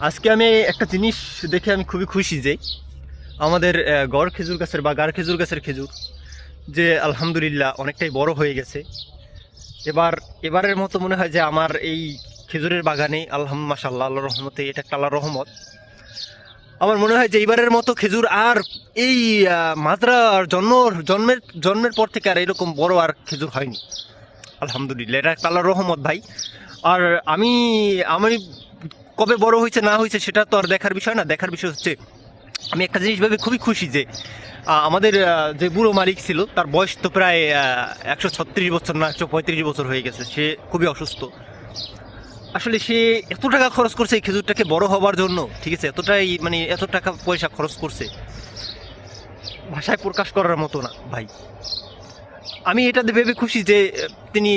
আজকে আমি একটা জিনিস দেখে আমি খুবই খুশি যে আমাদের গড় খেজুর গাছের বা গাড় খেজুর গাছের খেজুর যে আলহামদুলিল্লাহ অনেকটাই বড় হয়ে গেছে। এবার এবারের মতো মনে হয় যে আমার এই খেজুরের বাগানে আলহাম মাসাল্লাহ আল্লাহ রহমতে এটা একটা রহমত। আমার মনে হয় যে এইবারের মতো খেজুর আর এই আহ, মাজরার জন্ম জন্মের জন্মের পর থেকে আর এরকম বড় আর খেজুর হয়নি। আলহামদুলিল্লাহ এটা একটা রহমত ভাই। আর আমি আমি কবে বড় হয়েছে, না হয়েছে, সেটা তো আর দেখার বিষয় না। দেখার বিষয় হচ্ছে, আমি একটা জিনিস ভেবে খুবই খুশি যে আমাদের যে বুড়ো মালিক ছিল, তার বয়স তো প্রায় একশো ছত্রিশ বছর না, একশো পঁয়ত্রিশ বছর হয়ে গেছে। সে খুবই অসুস্থ। আসলে সে এত টাকা খরচ করছে এই খেজুরটাকে বড় হবার জন্য, ঠিক আছে? এতটাই মানে এত টাকা পয়সা খরচ করছে। ভাষায় প্রকাশ করার মতো না, ভাই। আমি এটাতে ভেবে খুশি যে, তিনি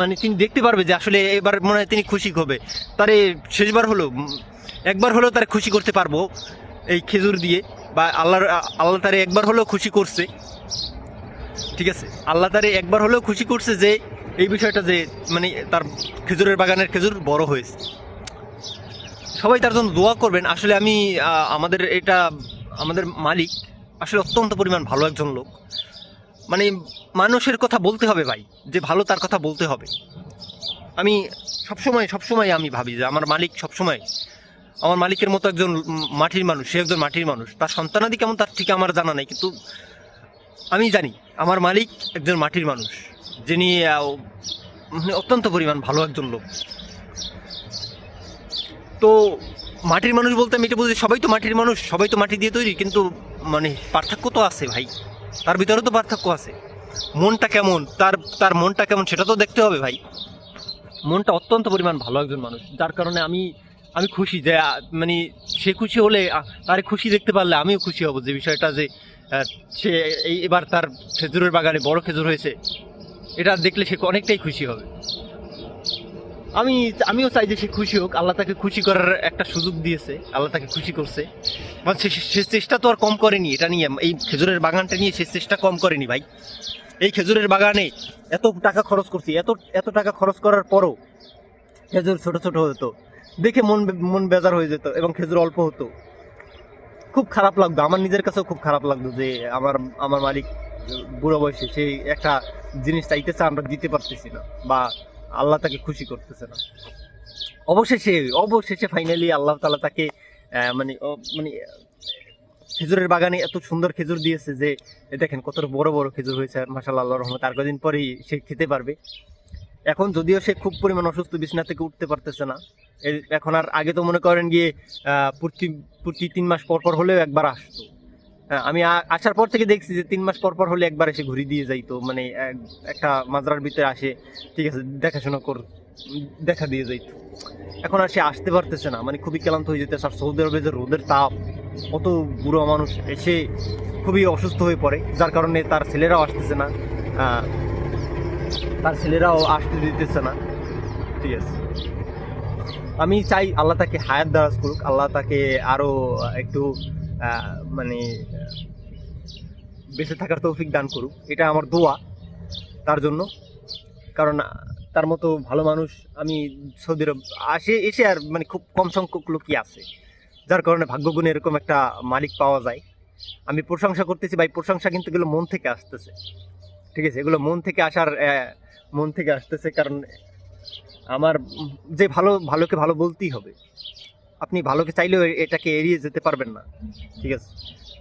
মানে তিনি দেখতে পারবে যে আসলে এবার মনে হয় তিনি খুশি হবে। তারে শেষবার হলো, একবার হলেও তারে খুশি করতে পারব এই খেজুর দিয়ে, বা আল্লাহর, আল্লাহ তারে একবার হলেও খুশি করছে। ঠিক আছে? আল্লাহ তারে একবার হলেও খুশি করছে যে এই বিষয়টা যে মানে তার খেজুরের বাগানের খেজুর বড় হয়েছে। সবাই তার জন্য দোয়া করবেন। আসলে আমি আমাদের এটা, আমাদের মালিক আসলে অত্যন্ত পরিমাণ ভালো একজন লোক। মানে মানুষের কথা বলতে হবে ভাই, যে ভালো তার কথা বলতে হবে। আমি সবসময় সবসময় আমি ভাবি যে আমার মালিক সবসময়, আমার মালিকের মতো একজন মাটির মানুষ, সে একজন মাটির মানুষ। তার সন্তানাদি কেমন তার ঠিক আমার জানা নেই, কিন্তু আমি জানি আমার মালিক একজন মাটির মানুষ, যিনি মানে অত্যন্ত পরিমাণ ভালো একজন লোক। তো মাটির মানুষ বলতে আমি এটা বুঝি, সবাই তো মাটির মানুষ, সবাই তো মাটি দিয়ে তৈরি, কিন্তু মানে পার্থক্য তো আছে ভাই। তার ভিতরে তো পার্থক্য আছে। মনটা কেমন? তার তার মনটা কেমন সেটা তো দেখতে হবে ভাই। মনটা অত্যন্ত পরিমাণ ভালো একজন মানুষ, যার কারণে আমি আমি খুশি যে মানে সে খুশি হলে তারে খুশি দেখতে পারলে আমিও খুশি হব যে বিষয়টা যে সে এই, এবার তার খেজুরের বাগানে বড় খেজুর হয়েছে। এটা দেখলে সে অনেকটাই খুশি হবে। আমি, আমিও চাই যে সে খুশি হোক। আল্লাহ তাকে খুশি করার একটা সুযোগ দিয়েছে। আল্লাহ তাকে খুশি করছে। বা সে সে চেষ্টা তো আর কম করেনি এটা নিয়ে। এই খেজুরের বাগানটা নিয়ে সে চেষ্টা কম করেনি ভাই। এই খেজুরের বাগানে এত টাকা খরচ করছি, এত এত টাকা খরচ করার পরও খেজুর ছোট ছোট হতো। দেখে মন মন বেজার হয়ে যেত এবং খেজুর অল্প হতো। খুব খারাপ লাগতো। আমার নিজের কাছেও খুব খারাপ লাগতো যে আমার আমার মালিক বুড়ো বয়সে সেই একটা জিনিস চাইতেছে, আমরা দিতে পারতেছি না বা আল্লাহ তাকে খুশি করতেছে না। অবশেষে অবশেষে ফাইনালি আল্লাহ তালা তাকে মানে মানে খেজুরের বাগানে এত সুন্দর খেজুর দিয়েছে যে দেখেন কত বড় বড় খেজুর হয়েছে মাসাল্লাহ আল্লাহ রহমত। আর কদিন পরেই সে খেতে পারবে। এখন যদিও সে খুব পরিমাণ অসুস্থ বিছনা থেকে উঠতে পারতেছে না। এখন আর আগে তো মনে করেন গিয়ে প্রতি প্রতি তিন মাস পর পর হলেও একবার আসতো। হ্যাঁ, আমি আসার পর থেকে দেখছি যে তিন মাস পর পর হলে একবার এসে ঘুরি দিয়ে যাইতো। মানে একটা মাজরার ভিতরে আসে ঠিক আছে দেখাশোনা কর দেখা দিয়ে যাইতো এখন আর সে আসতে পারতেছে না মানে খুবই ক্লান্ত হয়ে যেতেছে। আর সৌদি আরবে যে রোদের তাপ অত বুড়ো মানুষ এসে খুবই অসুস্থ হয়ে পড়ে, যার কারণে তার ছেলেরাও আসতেছে না। তার ছেলেরাও আসতে দিতেছে না। ঠিক আছে। আমি চাই আল্লাহ তাকে হায়াত দারাজ করুক, আল্লাহ তাকে আরও একটু মানে বেঁচে থাকার তৌফিক দান করুক। এটা আমার দোয়া তার জন্য। কারণ তার মতো ভালো মানুষ আমি সৌদি আরব আসে, এসে আর মানে খুব কম সংখ্যক লোকই আছে। যার কারণে ভাগ্যগুণে এরকম একটা মালিক পাওয়া যায়। আমি প্রশংসা করতেছি, ভাই, প্রশংসা কিন্তু এগুলো মন থেকে আসতেছে। ঠিক আছে, এগুলো মন থেকে আসার মন থেকে আসতেছে কারণ আমার যে ভালো, ভালোকে ভালো বলতেই হবে। আপনি ভালোকে চাইলেও এটাকে এড়িয়ে যেতে পারবেন না। ঠিক আছে?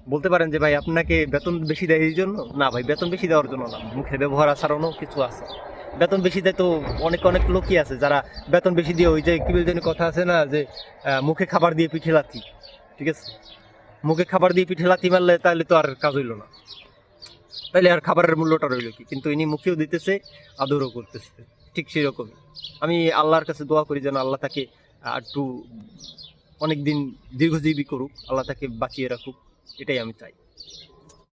বলতে পারেন যে, ভাই, আপনাকে বেতন বেশি দেয় এই জন্য? না, ভাই, বেতন বেশি দেওয়ার জন্য না। মুখে ব্যবহার আচরণও কিছু আছে। বেতন বেশি দেয় তো অনেক অনেক লোকই আছে যারা বেতন বেশি দিয়ে ওই যে কি বলতে কথা আছে না যে মুখে খাবার দিয়ে পিঠে লাথি, ঠিক আছে? মুখে খাবার দিয়ে পিঠে লাথি মারলে তাহলে তো আর কাজ হইল না। তাহলে আর খাবারের মূল্যটা রইল কি? কিন্তু ইনি মুখেও দিতেছে, আদরও করতেছে, ঠিক সেরকমই। আমি আল্লাহর কাছে দোয়া করি যেন আল্লাহ তাকে একটু অনেক দিন দীর্ঘজীবী করুক, আল্লাহ তাকে বাঁচিয়ে রাখুক, এটাই আমি চাই।